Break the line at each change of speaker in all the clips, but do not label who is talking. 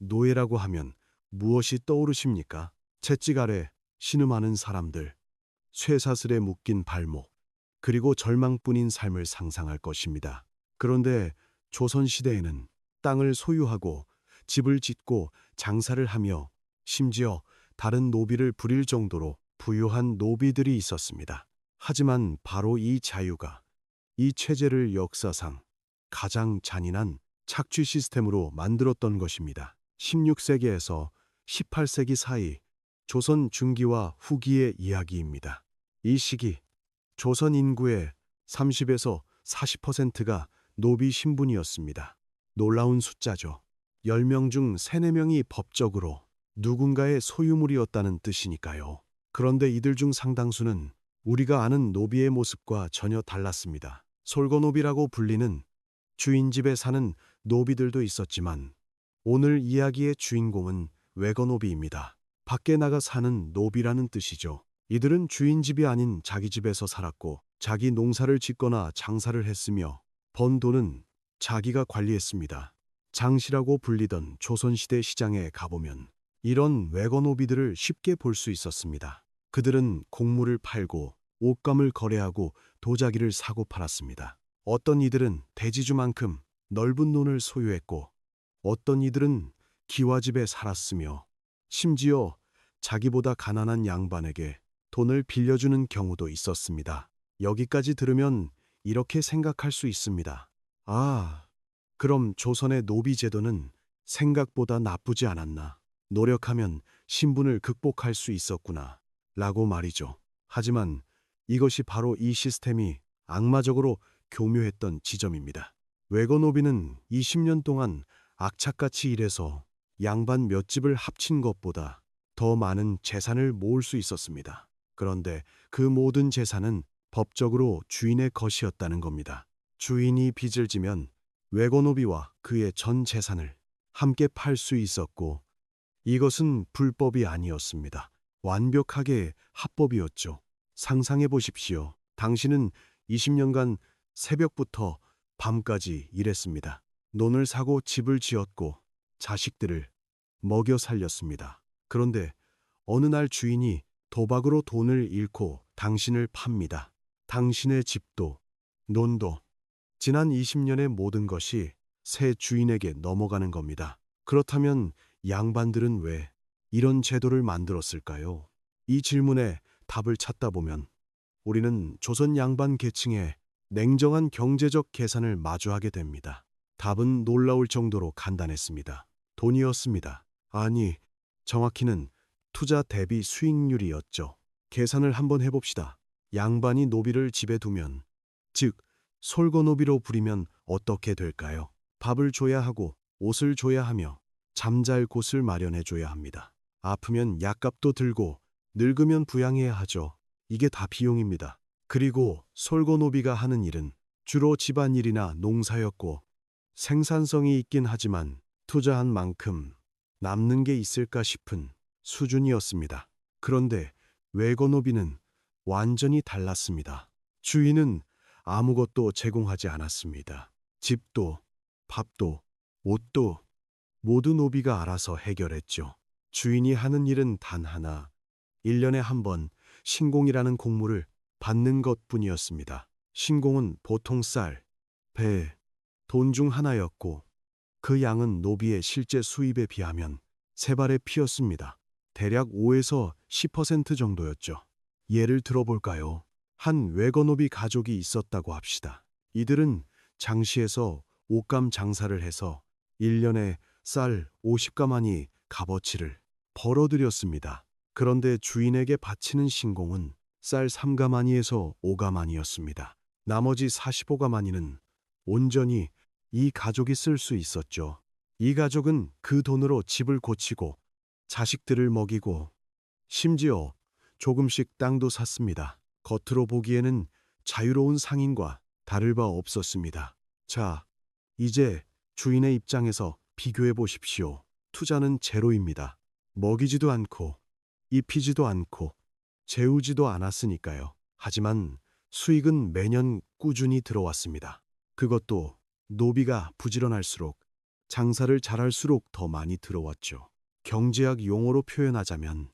노예라고 하면 무엇이 떠오르십니까? 채찍 아래 신음하는 사람들, 쇠사슬에 묶인 발목, 그리고 절망뿐인 삶을 상상할 것입니다. 그런데 조선시대에는 땅을 소유하고 집을 짓고 장사를 하며 심지어 다른 노비를 부릴 정도로 부유한 노비들이 있었습니다. 하지만 바로 이 자유가 이 체제를 역사상 가장 잔인한 착취 시스템으로 만들었던 것입니다. 16세기에서 18세기 사이 조선 중기와 후기의 이야기입니다. 이 시기 조선 인구의 30에서 40%가 노비 신분이었습니다. 놀라운 숫자죠. 10명 중 3, 4명이 법적으로 누군가의 소유물이었다는 뜻이니까요. 그런데 이들 중 상당수는 우리가 아는 노비의 모습과 전혀 달랐습니다. 솔거노비라고 불리는 주인 집에 사는 노비들도 있었지만 오늘 이야기의 주인공은 외거노비입니다. 밖에 나가 사는 노비라는 뜻이죠. 이들은 주인 집이 아닌 자기 집에서 살았고 자기 농사를 짓거나 장사를 했으며 번 돈은 자기가 관리했습니다. 장시라고 불리던 조선시대 시장에 가보면 이런 외거노비들을 쉽게 볼 수 있었습니다. 그들은 곡물을 팔고 옷감을 거래하고 도자기를 사고 팔았습니다. 어떤 이들은 대지주만큼 넓은 논을 소유했고 어떤 이들은 기와집에 살았으며 심지어 자기보다 가난한 양반에게 돈을 빌려주는 경우도 있었습니다. 여기까지 들으면 이렇게 생각할 수 있습니다. 아, 그럼 조선의 노비 제도는 생각보다 나쁘지 않았나. 노력하면 신분을 극복할 수 있었구나. 라고 말이죠. 하지만 이것이 바로 이 시스템이 악마적으로 교묘했던 지점입니다. 외거 노비는 20년 동안 악착같이 일해서 양반 몇 집을 합친 것보다 더 많은 재산을 모을 수 있었습니다. 그런데 그 모든 재산은 법적으로 주인의 것이었다는 겁니다. 주인이 빚을 지면 외거노비와 그의 전 재산을 함께 팔 수 있었고 이것은 불법이 아니었습니다. 완벽하게 합법이었죠. 상상해 보십시오. 당신은 20년간 새벽부터 밤까지 일했습니다. 논을 사고 집을 지었고 자식들을 먹여 살렸습니다. 그런데 어느 날 주인이 도박으로 돈을 잃고 당신을 팝니다. 당신의 집도 논도 지난 20년의 모든 것이 새 주인에게 넘어가는 겁니다. 그렇다면 양반들은 왜 이런 제도를 만들었을까요? 이 질문에 답을 찾다 보면 우리는 조선 양반 계층의 냉정한 경제적 계산을 마주하게 됩니다. 답은 놀라울 정도로 간단했습니다. 돈이었습니다. 아니, 정확히는 투자 대비 수익률이었죠. 계산을 한번 해봅시다. 양반이 노비를 집에 두면, 즉, 솔거노비로 부리면 어떻게 될까요? 밥을 줘야 하고, 옷을 줘야 하며, 잠잘 곳을 마련해 줘야 합니다. 아프면 약값도 들고, 늙으면 부양해야 하죠. 이게 다 비용입니다. 그리고 솔고노비가 하는 일은 주로 집안일이나 농사였고 생산성이 있긴 하지만 투자한 만큼 남는 게 있을까 싶은 수준이었습니다. 그런데 외거노비는 완전히 달랐습니다. 주인은 아무것도 제공하지 않았습니다. 집도, 밥도, 옷도 모두 노비가 알아서 해결했죠. 주인이 하는 일은 단 하나, 1년에 한 번 신공이라는 곡물을 받는 것 뿐이었습니다. 신공은 보통 쌀, 배, 돈 중 하나였고 그 양은 노비의 실제 수입에 비하면 세 발에 피었습니다. 대략 5에서 10% 정도였죠. 예를 들어볼까요? 한 외거노비 가족이 있었다고 합시다. 이들은 장시에서 옷감 장사를 해서 1년에 쌀 50가마니 값어치를 벌어들였습니다. 그런데 주인에게 바치는 신공은 쌀 3가마니에서 5가마니였습니다. 나머지 45가마니는 온전히 이 가족이 쓸 수 있었죠. 이 가족은 그 돈으로 집을 고치고 자식들을 먹이고 심지어 조금씩 땅도 샀습니다. 겉으로 보기에는 자유로운 상인과 다를 바 없었습니다. 자, 이제 주인의 입장에서 비교해 보십시오. 투자는 제로입니다. 먹이지도 않고 입히지도 않고 재우지도 않았으니까요. 하지만 수익은 매년 꾸준히 들어왔습니다. 그것도 노비가 부지런할수록 장사를 잘할수록 더 많이 들어왔죠. 경제학 용어로 표현하자면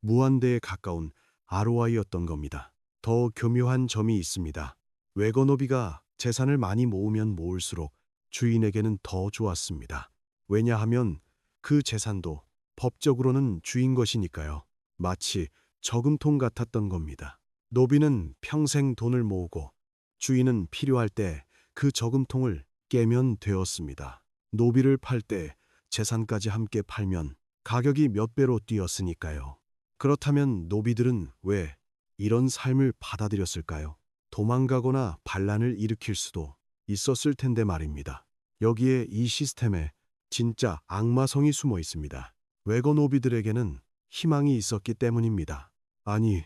무한대에 가까운 ROI였던 겁니다. 더 교묘한 점이 있습니다. 외거노비가 재산을 많이 모으면 모을수록 주인에게는 더 좋았습니다. 왜냐하면 그 재산도 법적으로는 주인 것이니까요. 마치 저금통 같았던 겁니다. 노비는 평생 돈을 모으고 주인은 필요할 때 그 저금통을 깨면 되었습니다. 노비를 팔 때 재산까지 함께 팔면 가격이 몇 배로 뛰었으니까요. 그렇다면 노비들은 왜 이런 삶을 받아들였을까요? 도망가거나 반란을 일으킬 수도 있었을 텐데 말입니다. 여기에 이 시스템에 진짜 악마성이 숨어 있습니다. 외거 노비들에게는 희망이 있었기 때문입니다. 아니,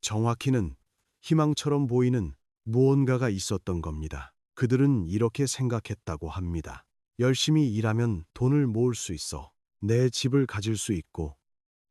정확히는 희망처럼 보이는 무언가가 있었던 겁니다. 그들은 이렇게 생각했다고 합니다. 열심히 일하면 돈을 모을 수 있어. 내 집을 가질 수 있고,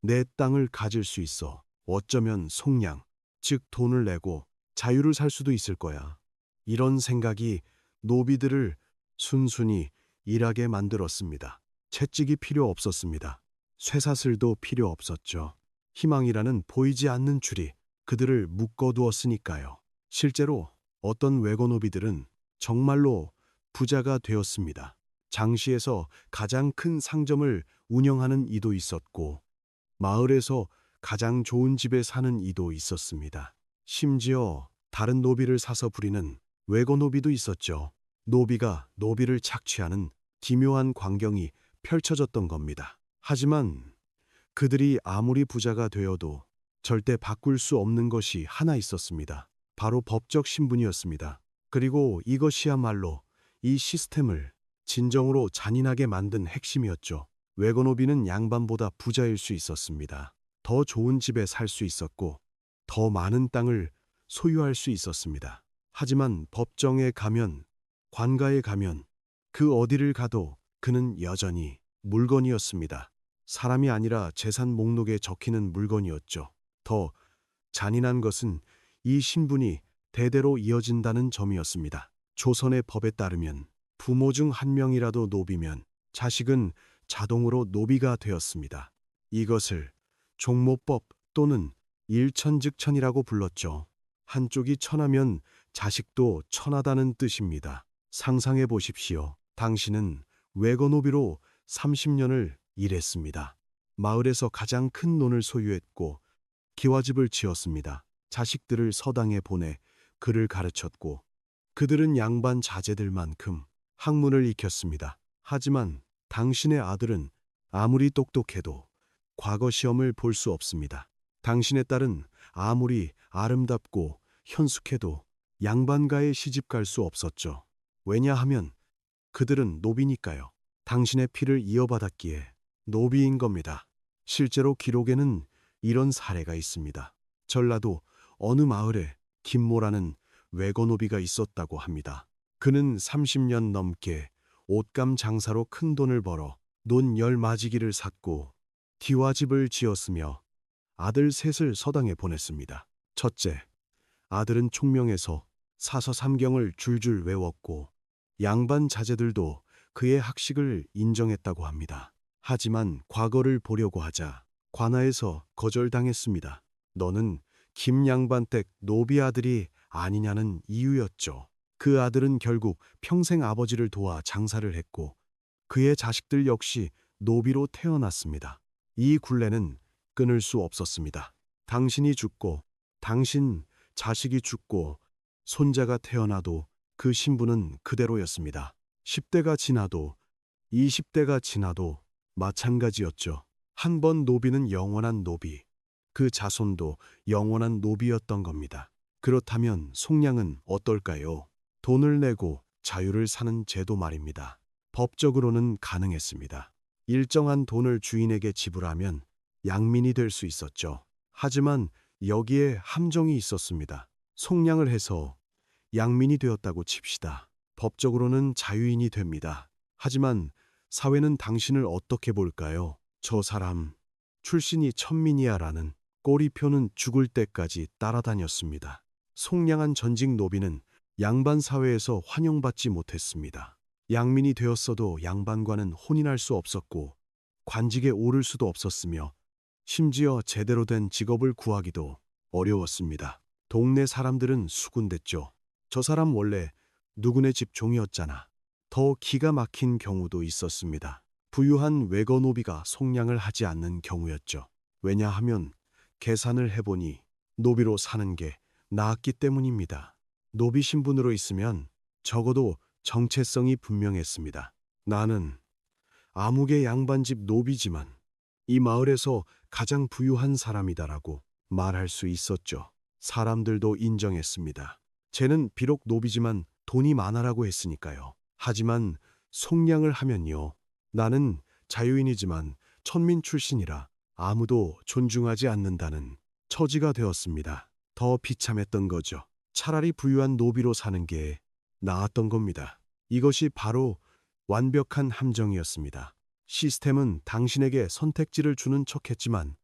내 땅을 가질 수 있어. 어쩌면 속량, 즉 돈을 내고 자유를 살 수도 있을 거야. 이런 생각이 노비들을 순순히 일하게 만들었습니다. 채찍이 필요 없었습니다. 쇠사슬도 필요 없었죠. 희망이라는 보이지 않는 줄이 그들을 묶어두었으니까요. 실제로 어떤 외거노비들은 정말로 부자가 되었습니다. 장시에서 가장 큰 상점을 운영하는 이도 있었고, 마을에서 가장 좋은 집에 사는 이도 있었습니다. 심지어 다른 노비를 사서 부리는 외거노비도 있었죠. 노비가 노비를 착취하는 기묘한 광경이 펼쳐졌던 겁니다. 하지만 그들이 아무리 부자가 되어도 절대 바꿀 수 없는 것이 하나 있었습니다. 바로 법적 신분이었습니다. 그리고 이것이야말로 이 시스템을 진정으로 잔인하게 만든 핵심이었죠. 외거노비는 양반보다 부자일 수 있었습니다. 더 좋은 집에 살 수 있었고, 더 많은 땅을 소유할 수 있었습니다. 하지만 법정에 가면, 관가에 가면, 그 어디를 가도 그는 여전히 물건이었습니다. 사람이 아니라 재산 목록에 적히는 물건이었죠. 더 잔인한 것은 이 신분이 대대로 이어진다는 점이었습니다. 조선의 법에 따르면 부모 중 한 명이라도 노비면 자식은 자동으로 노비가 되었습니다. 이것을 종모법 또는 일천즉천이라고 불렀죠. 한쪽이 천하면 자식도 천하다는 뜻입니다. 상상해 보십시오. 당신은 외거노비로 30년을 일했습니다. 마을에서 가장 큰 논을 소유했고 기와집을 지었습니다. 자식들을 서당에 보내 글을 가르쳤고 그들은 양반 자제들만큼 학문을 익혔습니다. 하지만 당신의 아들은 아무리 똑똑해도 과거 시험을 볼 수 없습니다. 당신의 딸은 아무리 아름답고 현숙해도 양반가에 시집 갈 수 없었죠. 왜냐하면 그들은 노비니까요. 당신의 피를 이어받았기에 노비인 겁니다. 실제로 기록에는 이런 사례가 있습니다. 전라도 어느 마을에 김모라는 외거노비가 있었다고 합니다. 그는 30년 넘게 옷감 장사로 큰 돈을 벌어 논 열 마지기를 샀고 기와집을 지었으며 아들 셋을 서당에 보냈습니다. 첫째, 아들은 총명해서 사서 삼경을 줄줄 외웠고 양반 자제들도 그의 학식을 인정했다고 합니다. 하지만 과거를 보려고 하자 관아에서 거절당했습니다. 너는 김양반댁 노비 아들이 아니냐는 이유였죠. 그 아들은 결국 평생 아버지를 도와 장사를 했고 그의 자식들 역시 노비로 태어났습니다. 이 굴레는 끊을 수 없었습니다. 당신이 죽고 당신 자식이 죽고 손자가 태어나도 그 신분은 그대로였습니다. 10대가 지나도 20대가 지나도 마찬가지였죠. 한 번 노비는 영원한 노비, 그 자손도 영원한 노비였던 겁니다. 그렇다면 속량은 어떨까요? 돈을 내고 자유를 사는 제도 말입니다. 법적으로는 가능했습니다. 일정한 돈을 주인에게 지불하면 양민이 될 수 있었죠. 하지만 여기에 함정이 있었습니다. 속량을 해서 양민이 되었다고 칩시다. 법적으로는 자유인이 됩니다. 하지만 사회는 당신을 어떻게 볼까요? 저 사람 출신이 천민이야라는 꼬리표는 죽을 때까지 따라다녔습니다. 속량한 전직 노비는 양반 사회에서 환영받지 못했습니다. 양민이 되었어도 양반과는 혼인할 수 없었고 관직에 오를 수도 없었으며 심지어 제대로 된 직업을 구하기도 어려웠습니다. 동네 사람들은 수군댔죠. 저 사람 원래 누구네 집 종이었잖아. 더 기가 막힌 경우도 있었습니다. 부유한 외거 노비가 속량을 하지 않는 경우였죠. 왜냐하면 계산을 해보니 노비로 사는 게 나았기 때문입니다. 노비 신분으로 있으면 적어도 정체성이 분명했습니다. 나는 아무개 양반집 노비지만 이 마을에서 가장 부유한 사람이다라고 말할 수 있었죠. 사람들도 인정했습니다. 쟤는 비록 노비지만 돈이 많아라고 했으니까요. 하지만 속량을 하면요. 나는 자유인이지만 천민 출신이라 아무도 존중하지 않는다는 처지가 되었습니다. 더 비참했던 거죠. 차라리 부유한 노비로 사는 게 나았던 겁니다. 이것이 바로 완벽한 함정이었습니다. 시스템은 당신에게 선택지를 주는 척했지만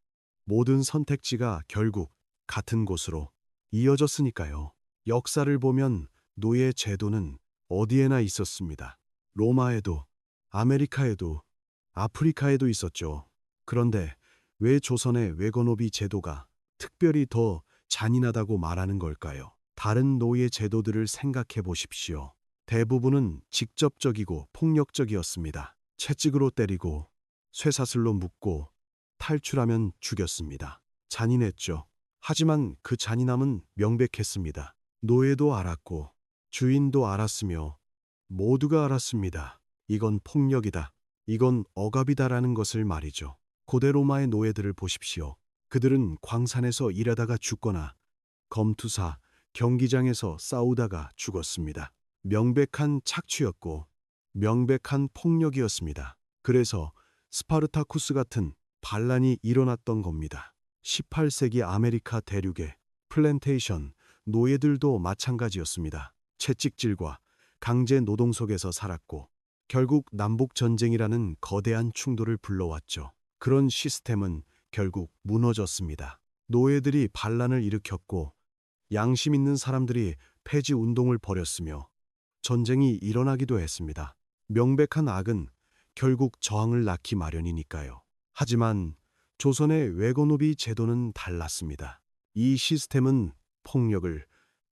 모든 선택지가 결국 같은 곳으로 이어졌으니까요. 역사를 보면 노예 제도는 어디에나 있었습니다. 로마에도, 아메리카에도, 아프리카에도 있었죠. 그런데 왜 조선의 외거노비 제도가 특별히 더 잔인하다고 말하는 걸까요? 다른 노예 제도들을 생각해 보십시오. 대부분은 직접적이고 폭력적이었습니다. 채찍으로 때리고 쇠사슬로 묶고 탈출하면 죽였습니다. 잔인했죠. 하지만 그 잔인함은 명백했습니다. 노예도 알았고 주인도 알았으며 모두가 알았습니다. 이건 폭력이다. 이건 억압이다라는 것을 말이죠. 고대 로마의 노예들을 보십시오. 그들은 광산에서 일하다가 죽거나 검투사, 경기장에서 싸우다가 죽었습니다. 명백한 착취였고 명백한 폭력이었습니다. 그래서 스파르타쿠스 같은 반란이 일어났던 겁니다. 18세기 아메리카 대륙의 플랜테이션 노예들도 마찬가지였습니다. 채찍질과 강제 노동 속에서 살았고 결국 남북 전쟁이라는 거대한 충돌을 불러왔죠. 그런 시스템은 결국 무너졌습니다. 노예들이 반란을 일으켰고 양심 있는 사람들이 폐지 운동을 벌였으며 전쟁이 일어나기도 했습니다. 명백한 악은 결국 저항을 낳기 마련이니까요. 하지만 조선의 외거노비 제도는 달랐습니다. 이 시스템은 폭력을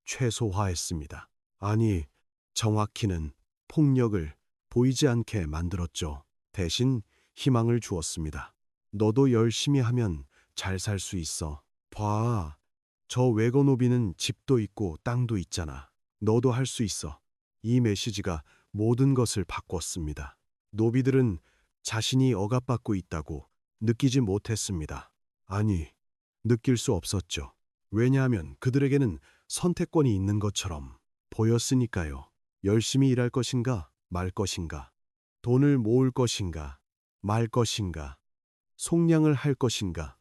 최소화했습니다. 아니, 정확히는 폭력을 보이지 않게 만들었죠. 대신 희망을 주었습니다. 너도 열심히 하면 잘 살 수 있어. 봐. 저 외거노비는 집도 있고 땅도 있잖아. 너도 할 수 있어. 이 메시지가 모든 것을 바꿨습니다. 노비들은 자신이 억압받고 있다고 느끼지 못했습니다. 아니, 느낄 수 없었죠. 왜냐하면 그들에게는 선택권이 있는 것처럼 보였으니까요. 열심히 일할 것인가, 말 것인가, 돈을 모을 것인가, 말 것인가, 속량을 할 것인가,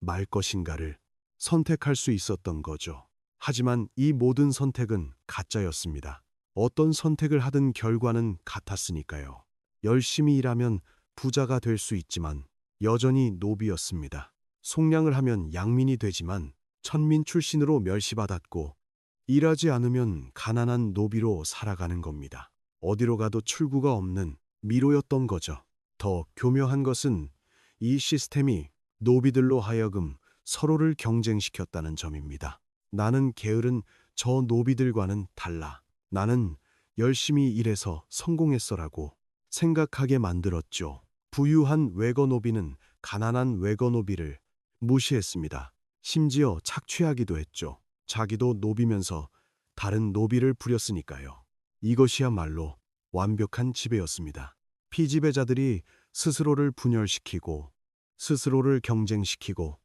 말 것인가를 선택할 수 있었던 거죠. 하지만 이 모든 선택은 가짜였습니다. 어떤 선택을 하든 결과는 같았으니까요. 열심히 일하면 부자가 될 수 있지만 여전히 노비였습니다. 속량을 하면 양민이 되지만 천민 출신으로 멸시받았고 일하지 않으면 가난한 노비로 살아가는 겁니다. 어디로 가도 출구가 없는 미로였던 거죠. 더 교묘한 것은 이 시스템이 노비들로 하여금 서로를 경쟁시켰다는 점입니다. 나는 게으른 저 노비들과는 달라. 나는 열심히 일해서 성공했어라고 생각하게 만들었죠. 부유한 외거 노비는 가난한 외거 노비를 무시했습니다. 심지어 착취하기도 했죠. 자기도 노비면서 다른 노비를 부렸으니까요. 이것이야말로 완벽한 지배였습니다. 피지배자들이 스스로를 분열시키고 스스로를 경쟁시키고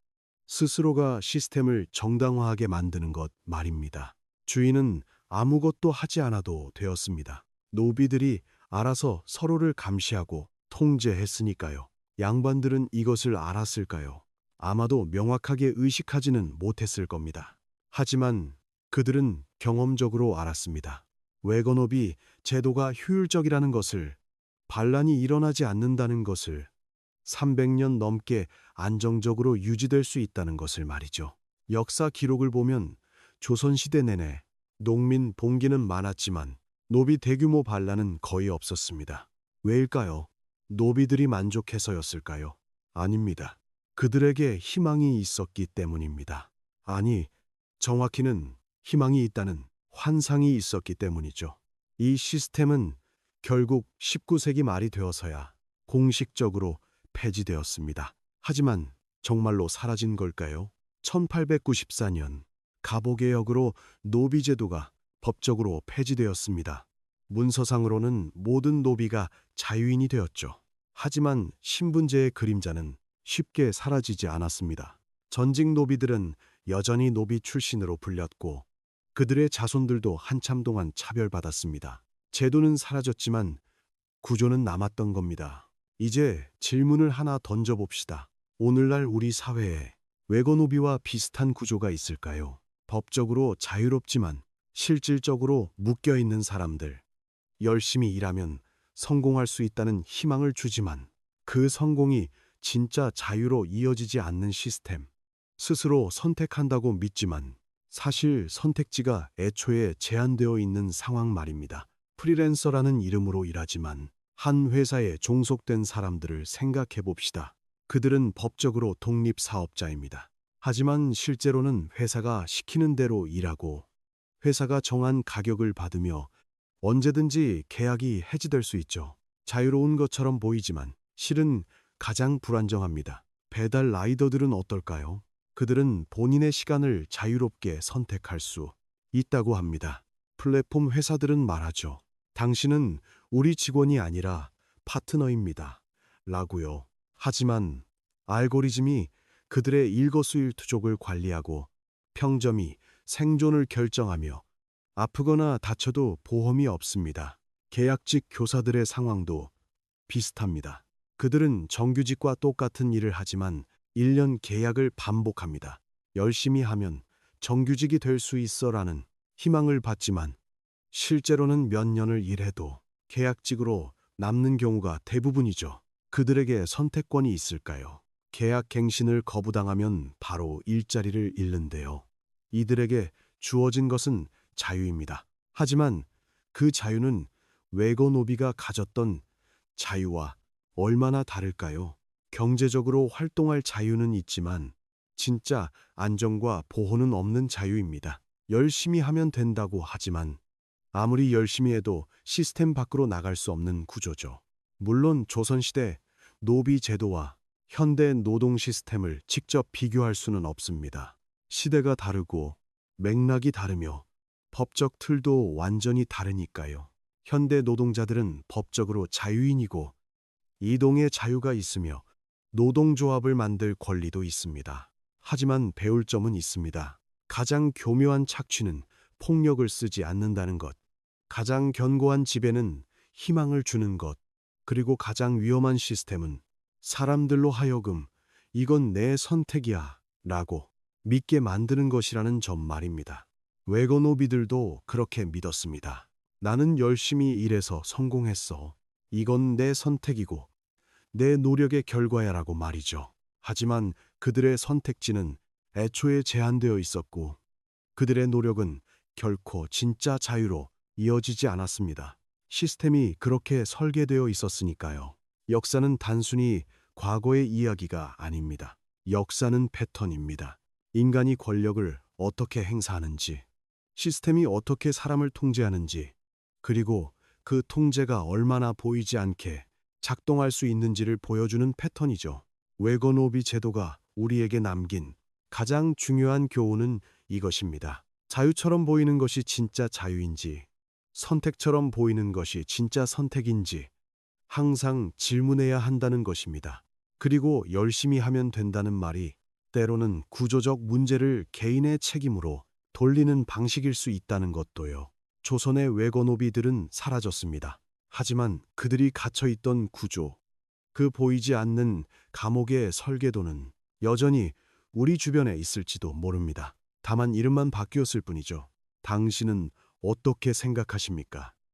스스로가 시스템을 정당화하게 만드는 것 말입니다. 주인은 아무것도 하지 않아도 되었습니다. 노비들이 알아서 서로를 감시하고 통제했으니까요. 양반들은 이것을 알았을까요? 아마도 명확하게 의식하지는 못했을 겁니다. 하지만 그들은 경험적으로 알았습니다. 외건업이 제도가 효율적이라는 것을, 반란이 일어나지 않는다는 것을, 300년 넘게 안정적으로 유지될 수 있다는 것을 말이죠. 역사 기록을 보면 조선시대 내내 농민 봉기는 많았지만 노비 대규모 반란은 거의 없었습니다. 왜일까요? 노비들이 만족해서였을까요? 아닙니다. 그들에게 희망이 있었기 때문입니다. 아니, 정확히는 희망이 있다는 환상이 있었기 때문이죠. 이 시스템은 결국 19세기 말이 되어서야 공식적으로 폐지되었습니다. 하지만 정말로 사라진 걸까요? 1894년 가보개혁으로 노비제도가 법적으로 폐지되었습니다. 문서상으로는 모든 노비가 자유인이 되었죠. 하지만 신분제의 그림자는 쉽게 사라지지 않았습니다. 전직 노비들은 여전히 노비 출신으로 불렸고 그들의 자손들도 한참 동안 차별받았습니다. 제도는 사라졌지만 구조는 남았던 겁니다. 이제 질문을 하나 던져봅시다. 오늘날 우리 사회에 외거노비와 비슷한 구조가 있을까요? 법적으로 자유롭지만 실질적으로 묶여 있는 사람들. 열심히 일하면 성공할 수 있다는 희망을 주지만 그 성공이 진짜 자유로 이어지지 않는 시스템. 스스로 선택한다고 믿지만 사실 선택지가 애초에 제한되어 있는 상황 말입니다. 프리랜서라는 이름으로 일하지만 한 회사에 종속된 사람들을 생각해 봅시다. 그들은 법적으로 독립사업자입니다. 하지만 실제로는 회사가 시키는 대로 일하고 회사가 정한 가격을 받으며 언제든지 계약이 해지될 수 있죠. 자유로운 것처럼 보이지만 실은 가장 불안정합니다. 배달 라이더들은 어떨까요? 그들은 본인의 시간을 자유롭게 선택할 수 있다고 합니다. 플랫폼 회사들은 말하죠. 당신은 우리 직원이 아니라 파트너입니다. 라고요. 하지만 알고리즘이 그들의 일거수일투족을 관리하고 평점이 생존을 결정하며 아프거나 다쳐도 보험이 없습니다. 계약직 교사들의 상황도 비슷합니다. 그들은 정규직과 똑같은 일을 하지만 1년 계약을 반복합니다. 열심히 하면 정규직이 될 수 있어라는 희망을 받지만 실제로는 몇 년을 일해도 계약직으로 남는 경우가 대부분이죠. 그들에게 선택권이 있을까요? 계약 갱신을 거부당하면 바로 일자리를 잃는데요. 이들에게 주어진 것은 자유입니다. 하지만 그 자유는 외거노비가 가졌던 자유와 얼마나 다를까요? 경제적으로 활동할 자유는 있지만 진짜 안정과 보호는 없는 자유입니다. 열심히 하면 된다고 하지만 아무리 열심히 해도 시스템 밖으로 나갈 수 없는 구조죠. 물론 조선시대 노비 제도와 현대 노동 시스템을 직접 비교할 수는 없습니다. 시대가 다르고 맥락이 다르며 법적 틀도 완전히 다르니까요. 현대 노동자들은 법적으로 자유인이고 이동의 자유가 있으며 노동조합을 만들 권리도 있습니다. 하지만 배울 점은 있습니다. 가장 교묘한 착취는 폭력을 쓰지 않는다는 것, 가장 견고한 지배는 희망을 주는 것, 그리고 가장 위험한 시스템은 사람들로 하여금 이건 내 선택이야 라고 믿게 만드는 것이라는 점 말입니다. 외거노비들도 그렇게 믿었습니다. 나는 열심히 일해서 성공했어. 이건 내 선택이고 내 노력의 결과야라고 말이죠. 하지만 그들의 선택지는 애초에 제한되어 있었고 그들의 노력은 결코 진짜 자유로 이어지지 않았습니다. 시스템이 그렇게 설계되어 있었으니까요. 역사는 단순히 과거의 이야기가 아닙니다. 역사는 패턴입니다. 인간이 권력을 어떻게 행사하는지, 시스템이 어떻게 사람을 통제하는지, 그리고 그 통제가 얼마나 보이지 않게 작동할 수 있는지를 보여주는 패턴이죠. 외거노비 제도가 우리에게 남긴 가장 중요한 교훈은 이것입니다. 자유처럼 보이는 것이 진짜 자유인지, 선택처럼 보이는 것이 진짜 선택인지 항상 질문해야 한다는 것입니다. 그리고 열심히 하면 된다는 말이 때로는 구조적 문제를 개인의 책임으로 돌리는 방식일 수 있다는 것도요. 조선의 외거노비들은 사라졌습니다. 하지만 그들이 갇혀있던 구조, 그 보이지 않는 감옥의 설계도는 여전히 우리 주변에 있을지도 모릅니다. 다만 이름만 바뀌었을 뿐이죠. 당신은 어떻게 생각하십니까?